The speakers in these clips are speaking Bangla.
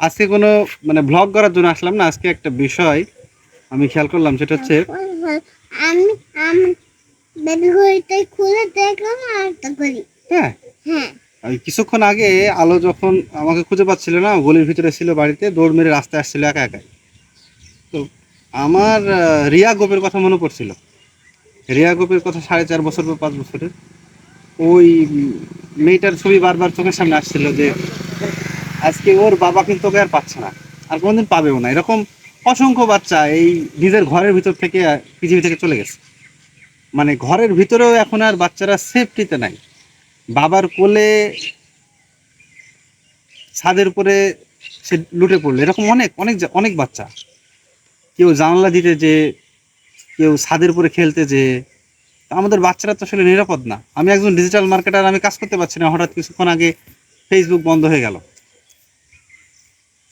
আজকে কোনো মানে ব্লগ করার জন্য আসলাম না আজকে একটা বিষয় আমি খেয়াল করলাম সেটা হচ্ছে আমি আমি বেবি ঘড়িটা খুলে দেখলাম আর ঘড়ি। হ্যাঁ। হ্যাঁ। কিছুক্ষণ আগে আলো যখন আমাকে খুঁজে পাচ্ছিল না গলির ভিতরে ছিল বাড়িতে দৌড় মেরে রাস্তায় আসছিল একা একাই। তো আমার রিয়া গোপের কথা মনে পড়ছিল। রিয়া গোপের কথা সাড়ে চার বছর বা পাঁচ বছরের। ওই মেয়েটার ছবি বারবার চোখের সামনে আসছিল যে আজকে ওর বাবা কিন্তু ওকে আর পাচ্ছে না, আর কোনোদিন পাবেও না। এরকম অসংখ্য বাচ্চা এই নিজের ঘরের ভিতর থেকে, পৃথিবী থেকে চলে গেছে। মানে ঘরের ভিতরেও এখন আর বাচ্চারা সেফটিতে নাই। বাবার কোলে ছাদের উপরে সে লুটে পড়ল। এরকম অনেক অনেক অনেক বাচ্চা। কেউ জানালা দিতে যে, কেউ ছাদের উপরে খেলতে যে। আমাদের বাচ্চারা তো আসলে নিরাপদ না। আমি একজন ডিজিটাল মার্কেটার আমি কাজ করতে পারছি না। হঠাৎ কিছুক্ষণ আগে ফেসবুক বন্ধ হয়ে গেল।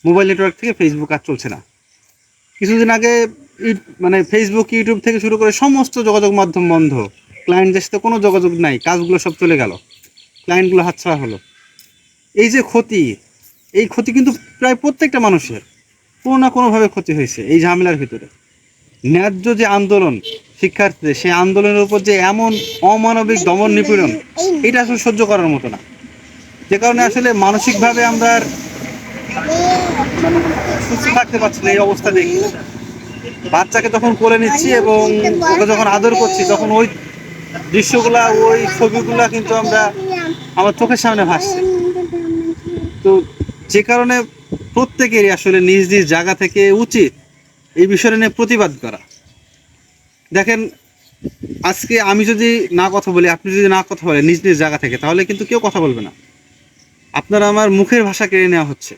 মোবাইল নেটওয়ার্ক থেকে ফেসবুক আর চলছে না। কিছুদিন আগে মানে ফেসবুক ইউটিউব থেকে শুরু করে সমস্ত যোগাযোগ মাধ্যম বন্ধ। ক্লায়েন্টদের সাথে কোনো যোগাযোগ নাই, কাজগুলো সব চলে গেল। ক্লায়েন্টগুলো হাতছাড়া হলো। এই যে ক্ষতি, এই ক্ষতি কিন্তু প্রায় প্রত্যেকটা মানুষের। কোনো না কোনোভাবে ক্ষতি হয়েছে এই ঝামেলার ভিতরে। ন্যায্য যে আন্দোলন, শিক্ষার্থীদের, সেই আন্দোলনের উপর যে এমন অমানবিক দমন নিপীড়ন, এটা আসলে সহ্য করার মতো না। যে কারণে আসলে মানসিকভাবে আমরা সুস্থ থাকতে পারছি না, এই অবস্থা দেখি। বাচ্চাকে যখন কোলে নিচ্ছি এবং ওকে যখন আদর করছি, তখন ওই দৃশ্যগুলা, ওই ছবিগুলা কিন্তু আমরা আমার চোখের সামনে ভাসছে। তো যে কারণে প্রত্যেকেরই আসলে নিজ নিজ জায়গা থেকে উচিত এই বিষয়টা নিয়ে প্রতিবাদ করা। দেখেন, আজকে আমি যদি না কথা বলি, আপনি যদি না কথা বলেন নিজ নিজ জায়গা থেকে, তাহলে কিন্তু কেউ কথা বলবে না। আপনার আমার মুখের ভাষা কেড়ে নেওয়া হচ্ছে।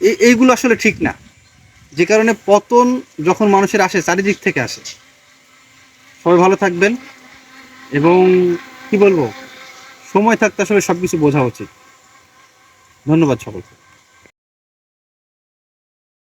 এইগুলো আসলে ঠিক না। যে কারণে পতন যখন মানুষের আসে, চারিদিক থেকে আসে। সবাই ভালো থাকবেন এবং কি বলব? সময় থাকতে আসলে সব কিছু বোঝা উচিত। ধন্যবাদ সকলকে।